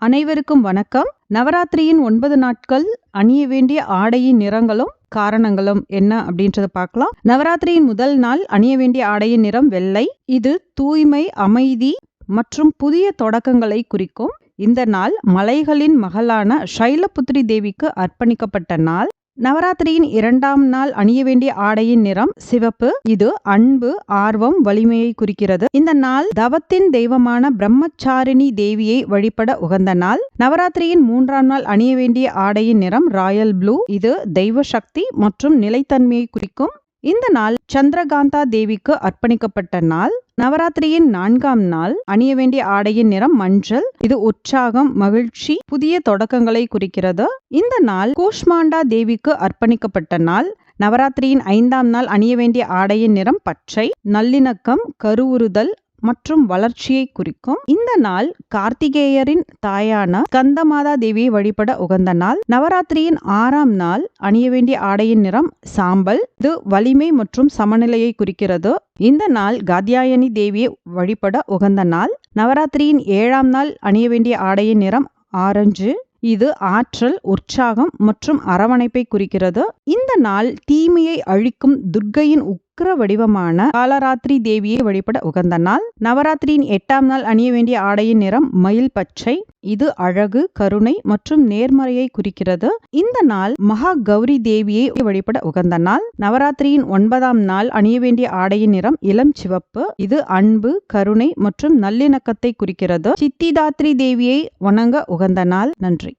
அனைவருக்கும் வணக்கம். நவராத்திரியின் ஒன்பது நாட்கள் அணிய வேண்டிய ஆடையின் நிறங்களும் காரணங்களும் என்ன அப்படின்றத பார்க்கலாம். நவராத்திரியின் முதல் நாள் அணிய வேண்டிய ஆடையின் நிறம் வெள்ளை. இது தூய்மை அமைதி மற்றும் புதிய தொடக்கங்களை குறிக்கும். இந்த நாள் மலைகளின் மகளான ஷைலபுத்ரி தேவிக்கு அர்ப்பணிக்கப்பட்ட நாள். நவராத்திரியின் இரண்டாம் நாள் அணிய வேண்டிய ஆடையின் நிறம் சிவப்பு. இது அன்பு ஆர்வம் வலிமையை குறிக்கிறது. இந்த நாள் தவத்தின் தெய்வமான பிரம்மச்சாரிணி தேவியை வழிபட உகந்த நாள். நவராத்திரியின் மூன்றாம் நாள் அணிய வேண்டிய ஆடையின் நிறம் ராயல் ப்ளூ. இது தெய்வ சக்தி மற்றும் நிலைத்தன்மையை குறிக்கும். இந்த நாள் சந்திரகாந்தா தேவிக்கு அர்ப்பணிக்கப்பட்ட நாள். நவராத்திரியின் நான்காம் நாள். அணிய வேண்டிய ஆடையின் நிறம் மஞ்சள். இது உற்சாகம் மகிழ்ச்சி புதிய தொடக்கங்களை குறிக்கிறது. இந்த நாள் கூஷ்மாண்டா தேவிக்கு அர்ப்பணிக்கப்பட்ட நாள். நவராத்திரியின் ஐந்தாம் நாள் அணிய வேண்டிய ஆடையின் நிறம் பச்சை. நல்லிணக்கம் கருவுறுதல் மற்றும் வளர்ச்சியை குறிக்கும். இந்த நாள் கார்த்திகேயரின் தாயான கந்தமாதா தேவியை வழிபட உகந்த நாள். நவராத்திரியின் ஆறாம் நாள் அணிய வேண்டிய ஆடையின் நிறம் சாம்பல். இது வலிமை மற்றும் சமநிலையை குறிக்கிறது. இந்த நாள் காத்யாயனி தேவியை வழிபட உகந்த நாள். நவராத்திரியின் ஏழாம் நாள் அணிய வேண்டிய ஆடையின் நிறம் ஆரஞ்சு. இது ஆற்றல் உற்சாகம் மற்றும் அரவணைப்பை குறிக்கிறது. இந்த நாள் தீமையை அழிக்கும் துர்க்கையின் உக்கிர வடிவமான காலராத்திரி தேவியை வழிபட உகந்த நாள். நவராத்திரியின் எட்டாம் நாள் அணிய வேண்டிய ஆடையின் நிறம் மயில் பச்சை. இது அழகு கருணை மற்றும் நேர்மறையை குறிக்கிறது. இந்த நாள் மகா கௌரி தேவியை வழிபட உகந்த நாள். நவராத்திரியின் ஒன்பதாம் நாள் அணிய வேண்டிய ஆடையின் நிறம் இளம் சிவப்பு. இது அன்பு கருணை மற்றும் நல்லிணக்கத்தை குறிக்கிறது. சித்திதாத்ரி தேவியை வணங்க உகந்த நாள். நன்றி.